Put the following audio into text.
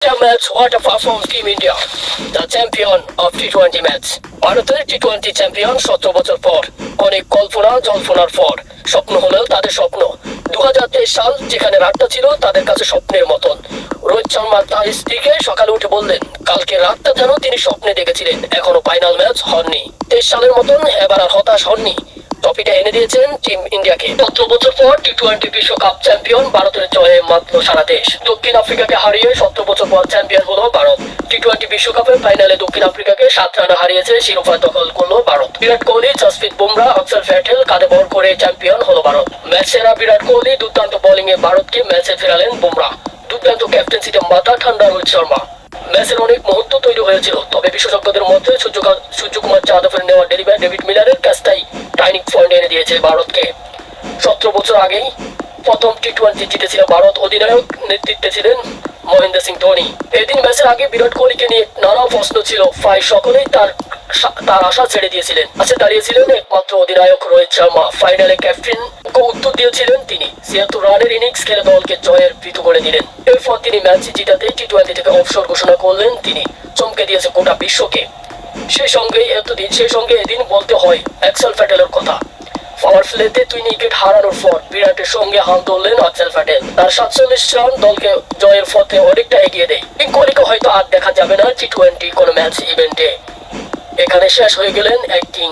The match, what a performance Team India, the champion of T20 match. ভারতের T twenty champion সতেরো বছর পর অনেক কল্পনা জল্পনার পর স্বপ্ন হলেও তাদের স্বপ্ন দু সাল যেখানে রাতটা ছিল তাদের কাছে স্বপ্নের মতন রোহিত শর্মা তার স্ত্রীকে সকালে উঠে বললেন কালকে রাতটা যেন তিনি স্বপ্নে দেখেছিলেন এখনও ফাইনাল ম্যাচ হননি তেইশ সালের মতন এবার আর হতাশ হননি ট্রফিটা এনে দিয়েছেন টিম ইন্ডিয়াকে সতেরো বছর পর টি টোয়েন্টি বিশ্বকাপ চ্যাম্পিয়ন ভারতের জয়ে মাত্র সারা দেশ। দক্ষিণ আফ্রিকাকে হারিয়ে সতেরো বছর পর চ্যাম্পিয়ন হলো ভারত। টি টোয়েন্টি বিশ্বকাপের ফাইনালে দক্ষিণ আফ্রিকাকে সাত রানে হারিয়েছে, শিরোপা দখল করল ভারত। বিরাট কোহলি, জসপ্রীত বুমরা অক্সর প্যাটেল কাঁধে বর করে চ্যাম্পিয়ন হলো ভারত। ম্যাচ সেরা বিরাট কোহলি, দুর্দান্ত বোলিং এ ভারতকে ম্যাচে ফেরালেন বুমরা। দুর্দান্ত ক্যাপ্টেন্সিতে মাথা ঠান্ডা রোহিত শর্মা। ম্যাচের অনেক মুহূর্ত তৈরি হয়েছিল, তবে বিশেষজ্ঞদের মধ্যে সূর্যকা- সূর্যকুমার যাদবের নেওয়া ডেলিভারি ডেভিড মিলারের কাজটাই টাইনিক পয়েন্ট এনে দিয়েছে ভারতকে। সতেরো বছর আগেই প্রথম টি টোয়েন্টি জিতেছিল ভারত অধিনায়ক নেতৃত্বে ছিলেন মহেন্দ্র সিং ধোনি। এদিন ম্যাচের আগে বিরাট কোহলিকে নিয়ে নানা প্রশ্ন ছিল। প্রায় সকলেই তার তার আশা ছেড়ে দিয়েছিলেন। আছে দাঁড়িয়েছিলেন একমাত্র অধিনায়ক রোহিত শর্মা। ফাইনালে ক্যাপ্টেন উত্তর দিয়েছিলেন তিনি। ছিয়াত্তর রানের ইনিংস খেলে দলকে জয়ের ভীতু করে দিলেন। এরপর তিনি ম্যাচ জিতাতে টি টোয়েন্টি থেকে অবসর ঘোষণা করলেন তিনি। চমকে দিয়েছে গোটা বিশ্বকে। সেই সঙ্গে এতদিন, সেই সঙ্গে এদিন বলতে হয়, এক্সেল প্যাটেলের কথা। প্লেতে দুই উইকেট হারানোর পর বিরাটের সঙ্গে হাল ধরলেন অক্সেল প্যাটেল। তার সাতচল্লিশ রান দলকে জয়ের পথে অনেকটা এগিয়ে দেয়। কোহলিকে হয়তো আর দেখা যাবে না টি টোয়েন্টি কোনো ম্যাচ ইভেন্টে এখানে শেষ হয়ে গেলেন এক কিং।